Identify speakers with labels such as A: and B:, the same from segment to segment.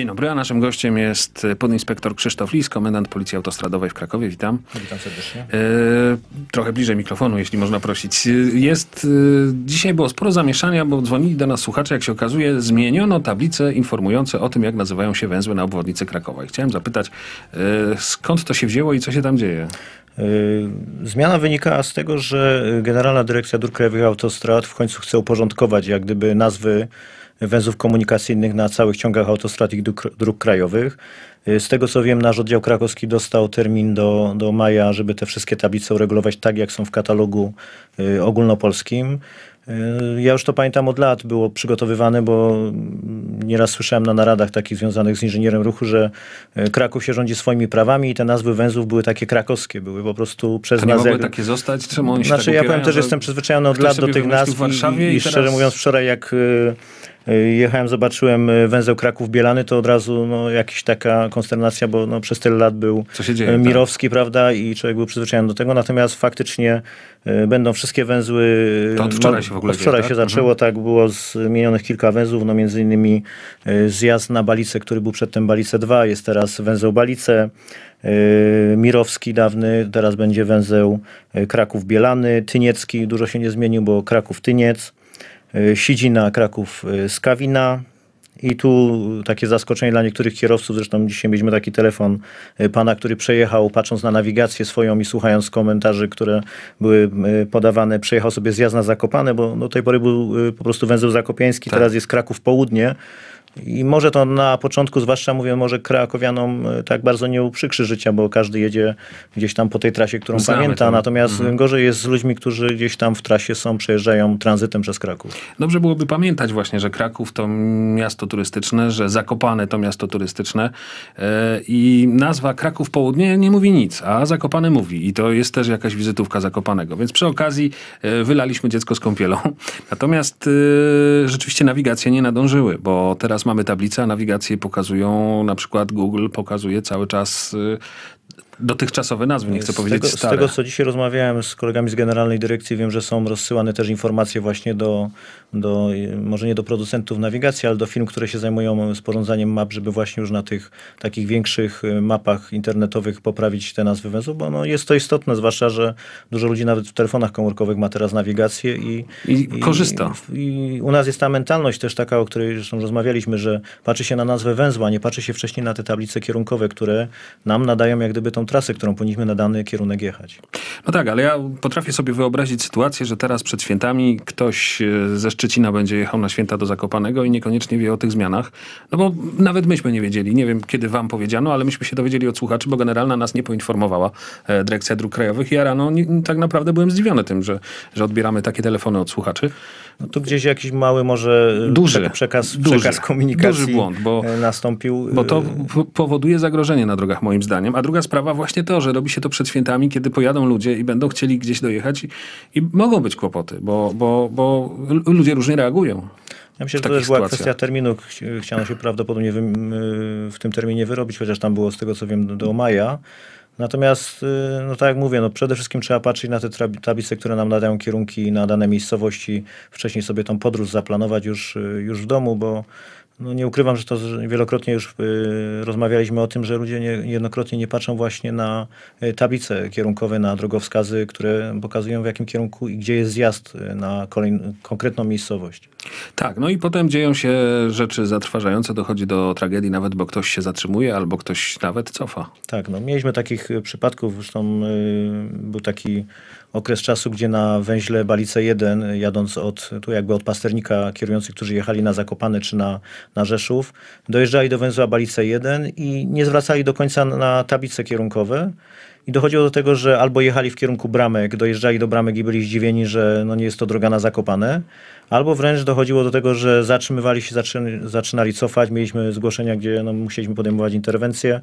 A: Dzień dobry, a naszym gościem jest podinspektor Krzysztof Lis, komendant Policji Autostradowej w Krakowie. Witam.
B: Witam serdecznie. E,
A: trochę bliżej mikrofonu, jeśli można prosić. Jest, e, dzisiaj było sporo zamieszania, bo dzwonili do nas słuchacze, jak się okazuje, zmieniono tablice informujące o tym, jak nazywają się węzły na obwodnicy Krakowa. I chciałem zapytać, e, skąd to się wzięło i co się tam dzieje?
B: E, zmiana wynika z tego, że Generalna Dyrekcja Dróg Krajowych Autostrad w końcu chce uporządkować jak gdyby nazwy węzłów komunikacyjnych na całych ciągach autostrad i dróg, dróg krajowych. Z tego co wiem, nasz oddział krakowski dostał termin do, do maja, żeby te wszystkie tablice uregulować tak, jak są w katalogu y, ogólnopolskim. Y, ja już to pamiętam od lat, było przygotowywane, bo nieraz słyszałem na naradach takich związanych z inżynierem ruchu, że y, Kraków się rządzi swoimi prawami i te nazwy węzłów były takie krakowskie, były po prostu przez
A: nie mogły takie zostać? Czemu oni
B: znaczy,
A: tak
B: ja powiem też, że jestem przyzwyczajony od lat do tych nazw i, i, i, szczerze mówiąc wczoraj jak Y, jechałem, zobaczyłem y, węzeł Kraków-Bielany, to od razu no, jakaś taka konsternacja, bo no, przez tyle lat był dzieje, y, tak? Mirowski, tak? prawda, i człowiek był przyzwyczajony do tego, natomiast faktycznie będą wszystkie węzły...
A: To od wczoraj się w ogóle
B: Od wczoraj dzieje, się tak? zaczęło, mhm. tak, było zmienionych kilka węzłów, no między innymi zjazd na Balicę, który był przedtem Balice 2, jest teraz węzeł Balice, Mirowski dawny, teraz będzie węzeł Kraków-Bielany, Tyniecki, dużo się nie zmienił, bo Kraków-Tyniec, E, Sidzina, Kraków, e, Skawina. I tu takie zaskoczenie dla niektórych kierowców, zresztą dzisiaj mieliśmy taki telefon e, pana, który przejechał, patrząc na nawigację swoją i słuchając komentarzy, które były podawane, przejechał sobie zjazd na Zakopane, bo do tej pory był po prostu węzeł zakopiański, tak. teraz jest Kraków Południe. I może to na początku, zwłaszcza mówię, może krakowianom e, tak bardzo nie uprzykrzy życia, bo każdy jedzie gdzieś tam po tej trasie, którą Znamy pamięta. To. Natomiast mhm. gorzej jest z ludźmi, którzy gdzieś tam w trasie są, przejeżdżają tranzytem przez Kraków.
A: Dobrze byłoby pamiętać właśnie, że Kraków to miasto turystyczne, że Zakopane to miasto turystyczne yy, i nazwa Kraków Południe nie mówi nic, a Zakopane mówi. I to jest też jakaś wizytówka Zakopanego. Więc przy okazji yy, wylaliśmy dziecko z kąpielą. Natomiast yy, rzeczywiście nawigacje nie nadążyły, bo teraz teraz mamy tablicę, a nawigacje pokazują, na przykład Google pokazuje cały czas y, dotychczasowe nazwy, nie chcę z powiedzieć
B: tego,
A: stare.
B: Z tego, co dzisiaj rozmawiałem z kolegami z Generalnej Dyrekcji, wiem, że są rozsyłane też informacje właśnie do, do może nie do producentów nawigacji, ale do firm, które się zajmują sporządzaniem map, żeby właśnie już na tych takich większych y, mapach internetowych poprawić te nazwy węzłów, bo no jest to istotne, zwłaszcza, że dużo ludzi nawet w telefonach komórkowych ma teraz nawigację i,
A: I, i korzysta.
B: I, I, u nas jest ta mentalność też taka, o której zresztą rozmawialiśmy, że patrzy się na nazwę węzła, nie patrzy się wcześniej na te tablice kierunkowe, które nam nadają jak gdyby tą trasę, którą powinniśmy na dany kierunek jechać.
A: No tak, ale ja potrafię sobie wyobrazić sytuację, że teraz przed świętami ktoś e, ze Szczecina będzie jechał na święta do Zakopanego i niekoniecznie wie o tych zmianach. No bo nawet myśmy nie wiedzieli. Nie wiem, kiedy wam powiedziano, ale myśmy się dowiedzieli od słuchaczy, bo generalna nas nie poinformowała e, Dyrekcja Dróg Krajowych. I ja rano nie, tak naprawdę byłem zdziwiony tym, że, że odbieramy takie telefony od słuchaczy.
B: No tu gdzieś jakiś mały może duży, przekaz, duży, przekaz komunikacji
A: duży błąd, bo,
B: nastąpił.
A: Bo to powoduje zagrożenie na drogach moim zdaniem. A druga sprawa właśnie to, że robi się to przed świętami, kiedy pojadą ludzie i będą chcieli gdzieś dojechać i, i mogą być kłopoty, bo, bo, bo ludzie różnie reagują.
B: Ja myślę, że to też była kwestia terminu. Chciano się prawdopodobnie w tym terminie wyrobić, chociaż tam było z tego co wiem do maja. Natomiast, y, no tak jak mówię, no przede wszystkim trzeba patrzeć na te tablice, które nam nadają kierunki na dane miejscowości, wcześniej sobie tą podróż zaplanować już, y, już w domu, bo no nie ukrywam, że to wielokrotnie już y, rozmawialiśmy o tym, że ludzie niejednokrotnie nie patrzą właśnie na y, tablice kierunkowe, na drogowskazy, które pokazują w jakim kierunku i gdzie jest zjazd y, na konkretną miejscowość.
A: Tak, no i potem dzieją się rzeczy zatrważające, dochodzi do tragedii nawet, bo ktoś się zatrzymuje albo ktoś nawet cofa.
B: Tak, no mieliśmy takich przypadków, zresztą był taki okres czasu, gdzie na węźle Balice 1, jadąc od, tu jakby od pasternika kierujących, którzy jechali na Zakopane czy na, na Rzeszów, dojeżdżali do węzła Balice 1 i nie zwracali do końca na tablice kierunkowe. I dochodziło do tego, że albo jechali w kierunku bramek, dojeżdżali do bramek i byli zdziwieni, że no nie jest to droga na Zakopane, albo wręcz dochodziło do tego, że zatrzymywali się, zaczynali cofać. Mieliśmy zgłoszenia, gdzie no, musieliśmy podejmować interwencję.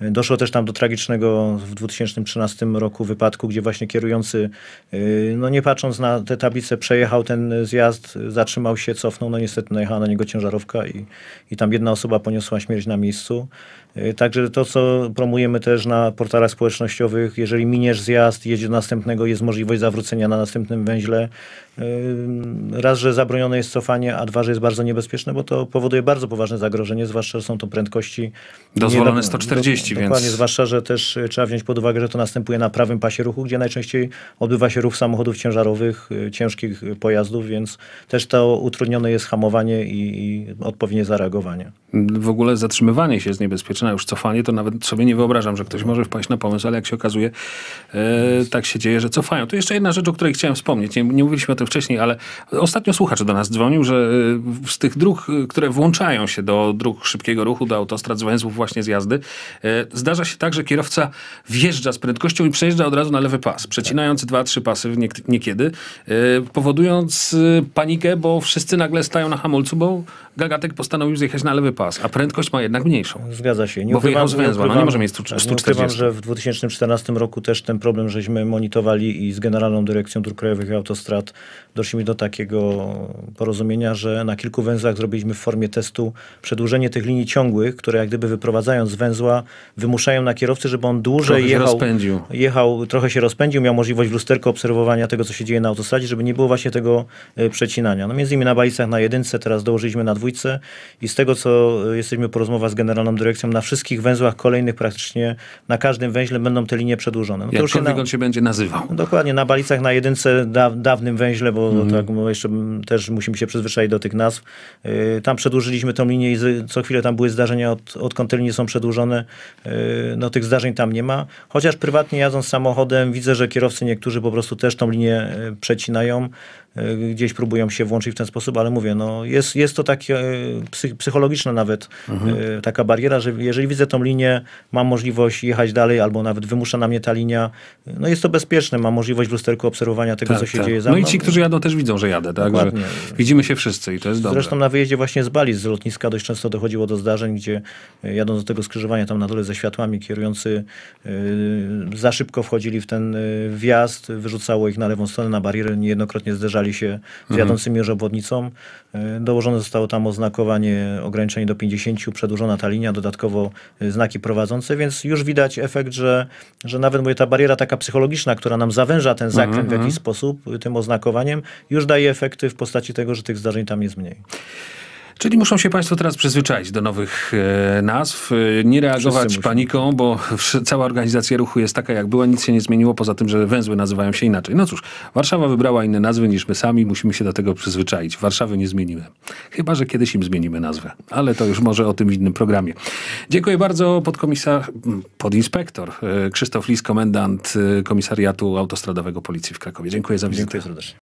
B: Doszło też tam do tragicznego w 2013 roku wypadku, gdzie właśnie kierujący, y, no nie patrząc na te tablice, przejechał ten zjazd, zatrzymał się, cofnął. No niestety najechała na niego ciężarówka i, i tam jedna osoba poniosła śmierć na miejscu. Y, także to, co promujemy też na portalach społecznościowych, jeżeli miniesz zjazd, jedzie do następnego, jest możliwość zawrócenia na następnym węźle, Raz, że zabronione jest cofanie, a dwa, że jest bardzo niebezpieczne, bo to powoduje bardzo poważne zagrożenie, zwłaszcza, że są to prędkości...
A: Dozwolone
B: nie do-
A: 140,
B: do,
A: więc-
B: Dokładnie, zwłaszcza, że też y, trzeba wziąć pod uwagę, że to następuje na prawym pasie ruchu, gdzie najczęściej odbywa się ruch samochodów ciężarowych, y, ciężkich pojazdów, więc też to utrudnione jest hamowanie i, i odpowiednie zareagowanie.
A: W ogóle zatrzymywanie się jest niebezpieczne, a już cofanie to nawet sobie nie wyobrażam, że ktoś może wpaść na pomysł, ale jak się okazuje, e, tak się dzieje, że cofają. Tu jeszcze jedna rzecz, o której chciałem wspomnieć. Nie, nie mówiliśmy o tym wcześniej, ale ostatnio słuchacz do nas dzwonił, że e, z tych dróg, e, które włączają się do dróg szybkiego ruchu, do autostrad, z węzłów właśnie z jazdy, e, zdarza się tak, że kierowca wjeżdża z prędkością i przejeżdża od razu na lewy pas, przecinając dwa, trzy pasy nie, niekiedy, powodując panikę, bo wszyscy nagle stają na hamulcu, bo Gagatek postanowił zjechać na lewy pas, a prędkość ma jednak mniejszą.
B: Zgadza się.
A: Bo wyjechał z węzła, no nie może mieć stu-
B: tak, Nie
A: 140.
B: ukrywam, że w 2014 roku też ten problem żeśmy monitorowali i z Generalną Dyrekcją Dróg Krajowych i Autostrad doszliśmy do takiego porozumienia, że na kilku węzłach zrobiliśmy w formie testu przedłużenie tych linii ciągłych, które jak gdyby wyprowadzając z węzła wymuszają na kierowcy, żeby on dłużej
A: Trochę
B: jechał, jechał, trochę się rozpędził, miał możliwość w lusterko obserwowania tego, co się dzieje na autostradzie, żeby nie było właśnie tego e, przecinania. No między innymi na balicach na jedynce, teraz dołożyliśmy na dwójce i z tego, co e, jesteśmy po rozmowach z Generalną Dyrekcją, na wszystkich węzłach kolejnych praktycznie, na każdym węźle będą te linie przedłużone. No to już się na,
A: on się będzie nazywał.
B: no Dokładnie, na balicach na jedynce, da, dawnym węźle, bo tak bo jeszcze mm, też musimy się przyzwyczaić do tych nazw. Yy, tam przedłużyliśmy tą linię i z, co chwilę tam były zdarzenia, od, odkąd te linie są przedłużone, yy, no tych zdarzeń tam nie ma. Chociaż prywatnie jadąc samochodem widzę, że kierowcy niektórzy po prostu też tą linię yy, przecinają, gdzieś próbują się włączyć w ten sposób, ale mówię, no jest, jest to takie yy, psy, psychologiczna nawet yy, taka bariera, że jeżeli widzę tą linię, mam możliwość jechać dalej albo nawet wymusza na mnie ta linia, no jest to bezpieczne, mam możliwość w lusterku obserwowania tego, co się dzieje za
A: No
B: mną.
A: i ci, którzy jadą, też widzą, że jadę, tak? Że widzimy się wszyscy i to jest dobre.
B: Zresztą na wyjeździe właśnie z Bali, z lotniska dość często dochodziło do zdarzeń, gdzie y, jadąc do tego skrzyżowania tam na dole ze światłami, kierujący y, za szybko wchodzili w ten y, wjazd, wyrzucało ich na lewą stronę na barierę, niejednokrotnie zderzali się z jadącymi już obwodnicą. Y, dołożone zostało tam oznakowanie ograniczenie do 50, przedłużona ta linia, dodatkowo y, znaki prowadzące, więc już widać efekt, że, że nawet mówię, ta bariera taka psychologiczna, która nam zawęża ten zakręt w jakiś sposób tym oznakowaniem, już daje efekty w postaci tego, że tych zdarzeń tam jest mniej.
A: Czyli muszą się Państwo teraz przyzwyczaić do nowych e, nazw, e, nie reagować paniką, bo cała organizacja ruchu jest taka, jak była, nic się nie zmieniło, poza tym, że węzły nazywają się inaczej. No cóż, Warszawa wybrała inne nazwy niż my sami, musimy się do tego przyzwyczaić. Warszawy nie zmienimy. Chyba, że kiedyś im zmienimy nazwę, ale to już może o tym w innym programie. Dziękuję bardzo podkomisarz, podinspektor e, Krzysztof Lis, komendant Komisariatu Autostradowego Policji w Krakowie. Dziękuję za wizytę.
B: Dziękuję serdecznie.